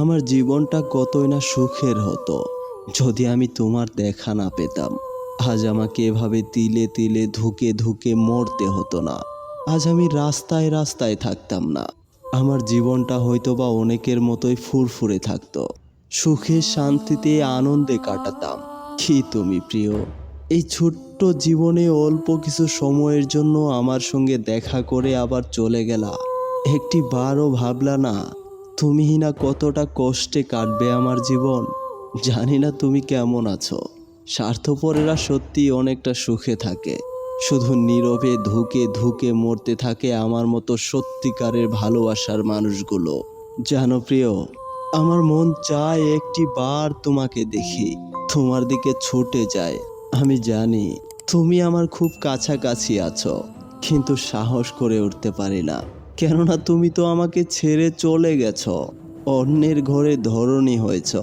আমার জীবনটা কতই না সুখের হতো, যদি আমি তোমার দেখা না পেতাম। আজ আমাকে এভাবে তিলে তিলে ধুকে ধুকে মরতে হতো না। আজ আমি রাস্তায় রাস্তায় থাকতাম না। আমার জীবনটা হয়তো বা অনেকের মতোই ফুরফুরে থাকতো। সুখে শান্তিতে আনন্দে কাটাতাম। কি তুমি প্রিয়? এই ছোট্ট জীবনে অল্প কিছু সময়ের জন্য আমার সঙ্গে দেখা করে আবার চলে গেলা। একটি বারও ভাবলা না তুমি না কতটা কষ্টে কাটবে আমার জীবন? জানি না তুমি কেমন আছো। স্বার্থপরেরা সত্যি অনেকটা সুখে থাকে। শুধু নীরবে ধুকে ধুকে মরতে থাকে আমার মতো সত্যিকারের ভালোবাসার মানুষগুলো। জানো প্রিয়, আমার মন চায় একটি বার তোমাকে দেখি। তোমার দিকে ছুটে যায়। আমি জানি তুমি আমার খুব কাছাকাছি আছো, কিন্তু সাহস করে উঠতে পারি না। কেননা তুমি তো আমাকে ছেড়ে চলে গেছ। অন্যের ঘরে ধরনী হয়েছ।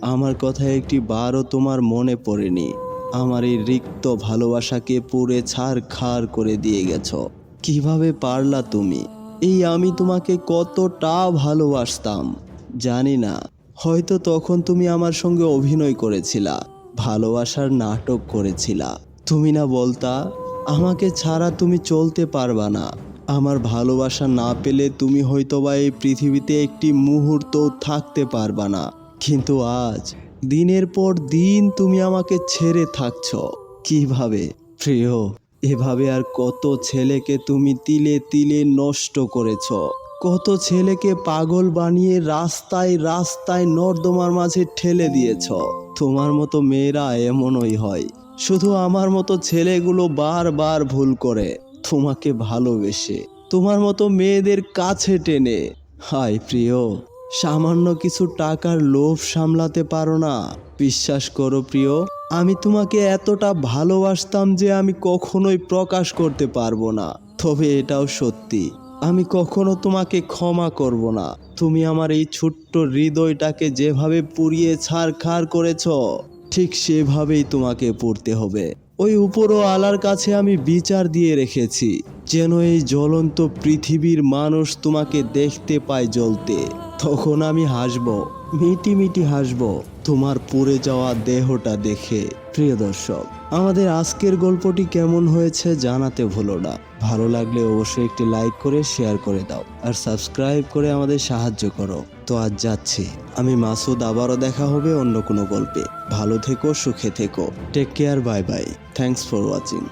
আমার কথা একটি বারও তোমার মনে পড়েনি। আমার এই রিক্ত ভালোবাসাকে পুড়ে ছাড় খার করে দিয়ে গেছ। কীভাবে পারলা তুমি? এই আমি তোমাকে কতটা ভালোবাসতাম। জানি না। হয়তো তখন তুমি আমার সঙ্গে অভিনয় করেছিলা, ভালোবাসার নাটক করেছিলা। তুমি না বলতা, আমাকে ছাড়া তুমি চলতে পারবা না। আমার ভালোবাসা না পেলে তুমি হয়তোবা এই পৃথিবীতে একটি মুহূর্ত থাকতে পারবা না। কিন্তু আজ, দিনের পর দিন তুমি আমাকে ছেড়ে থাকছ। কীভাবে? প্রিয়, এভাবে আর কত ছেলেকে তুমি তিলে তিলে নষ্ট করেছ। কত ছেলেকে পাগল বানিয়ে রাস্তায় রাস্তায় নর্দমার মাঝে ঠেলে দিয়েছ। তোমার মতো মেয়েরা এমনই হয়। শুধু আমার মতো ছেলেগুলো বারবার ভুল করে। তোমাকে ভালোবেসে তোমার মতো মেয়েদের কাছে টেনে। হায় প্রিয়, সামান্য কিছু টাকার লোভ সামলাতে পারো না। বিশ্বাস করো প্রিয়, আমি তোমাকে এতটা ভালোবাসতাম যে আমি কখনোই প্রকাশ করতে পারব না। তবে এটাও সত্যি, আমি কখনো তোমাকে ক্ষমা করব না। তুমি আমার এই ছোট্ট হৃদয়টাকে যেভাবে পুড়িয়ে ছাড়খাড় করেছ ঠিক সেভাবেই তোমাকে পড়তে হবে। ওই উপরও আলার কাছে আমি বিচার দিয়ে রেখেছি, যেন এই জ্বলন্ত পৃথিবীর মানুষ তোমাকে দেখতে পায় জ্বলতে। তখন আমি হাসব, মিটি মিটি হাসব, তোমার পুড়ে যাওয়া দেহটা দেখে। প্রিয় দর্শক, আমাদের আজকের গল্পটি কেমন হয়েছে জানাতে ভুলো না। ভালো লাগলে অবশ্যই একটি লাইক করে, শেয়ার করে দাও, আর সাবস্ক্রাইব করে আমাদের সাহায্য করো। তো আজ যাচ্ছি। আমি মাসুদ, আবারও দেখা হবে অন্য কোনো গল্পে। ভালো থেকো, সুখে থেকো। Take care bye bye thanks for watching